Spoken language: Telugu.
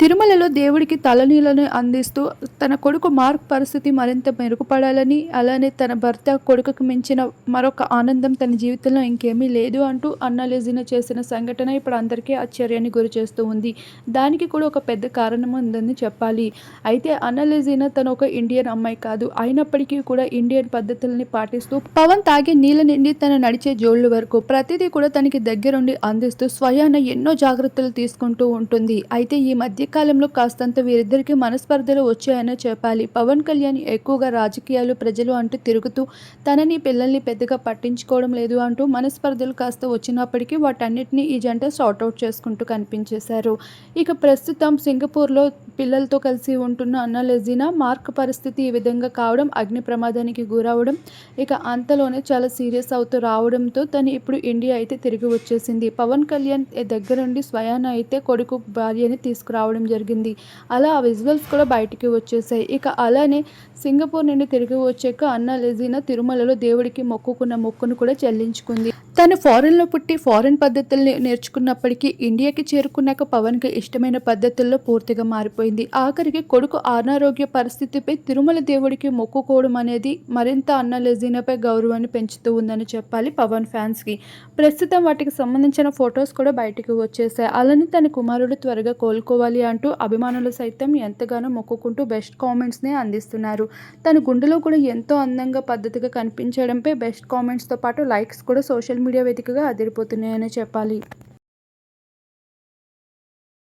తిరుమలలో దేవుడికి తలనీలను అందిస్తూ తన కొడుకు మార్క్ పరిస్థితి మరింత మెరుగుపడాలని అలానే తన భర్త కొడుకుకు మించిన మరొక ఆనందం తన జీవితంలో ఇంకేమీ లేదు అంటూ అన్నలెజిన చేసిన సంఘటన ఇప్పుడు అందరికీ ఆశ్చర్యాన్ని గురి చేస్తూ ఉంది. దానికి కూడా ఒక పెద్ద కారణం ఉందని చెప్పాలి. అయితే అన్నలెజిన తను ఒక ఇండియన్ అమ్మాయి కాదు. అయినప్పటికీ కూడా ఇండియన్ పద్ధతులని పాటిస్తూ పవన్ తాగే నీళ్ళ నుండి తన నడిచే జోళ్ళు వరకు ప్రతిదీ కూడా తనకి దగ్గరుండి అందిస్తూ స్వయాన ఎన్నో జాగ్రత్తలు తీసుకుంటూ ఉంటుంది. అయితే ఈ మధ్య కాలంలో కాస్తంత వీరిద్దరికి మనస్పర్ధలు వచ్చాయనే చెప్పాలి. పవన్ కళ్యాణ్ ఎక్కువగా రాజకీయాలు ప్రజలు అంటూ తిరుగుతూ తనని పిల్లల్ని పెద్దగా పట్టించుకోవడం లేదు అంటూ మనస్పర్ధలు కాస్త వచ్చినప్పటికీ వాటన్నిటిని ఈ జంట సార్ట్అవుట్ చేసుకుంటూ కనిపించేశారు. ఇక ప్రస్తుతం సింగపూర్లో పిల్లలతో కలిసి ఉంటున్న అన్నలెజీనా మార్క్ పరిస్థితి ఈ విధంగా కావడం అగ్ని ప్రమాదానికి గురవడం ఇక అంతలోనే చాలా సీరియస్ అవుతూ రావడంతో తను ఇప్పుడు ఇండియా అయితే తిరిగి వచ్చేసింది. పవన్ కళ్యాణ్ దగ్గరుండి స్వయాన అయితే కొడుకు భార్యని తీసుకురావడం జరిగింది. అలా ఆ విజువల్స్ కూడా బయటికి వచ్చేసాయి. ఇక అలానే సింగపూర్ నుండి తిరిగి వచ్చాక అన్న లెజీనా తిరుమలలో దేవుడికి మొక్కుకున్న మొక్కును కూడా చెల్లించుకుంది. తను ఫారెన్లో పుట్టి ఫారెన్ పద్ధతుల్ని నేర్చుకున్నప్పటికీ ఇండియాకి చేరుకున్నాక పవన్కి ఇష్టమైన పద్ధతుల్లో పూర్తిగా మారిపోయింది. ఆఖరికి కొడుకు అనారోగ్య పరిస్థితిపై తిరుమల దేవుడికి మొక్కుకోవడం అనేది మరింత అన్న లెజీనాపై గౌరవాన్ని పెంచుతూ ఉందని చెప్పాలి పవన్ ఫ్యాన్స్కి. ప్రస్తుతం వాటికి సంబంధించిన ఫొటోస్ కూడా బయటకు వచ్చేసాయి. అలానే తన కుమారుడు త్వరగా కోలుకోవాలి అంటూ అభిమానులు సైతం ఎంతగానో మొక్కుకుంటూ బెస్ట్ కామెంట్స్ని అందిస్తున్నారు. తన గుండెలో కూడా ఎంతో అందంగా పద్ధతిగా కనిపించడంపై బెస్ట్ కామెంట్స్తో పాటు లైక్స్ కూడా సోషల్ మీడియా వేదికగా అదిరిపోతున్నాయని చెప్పాలి.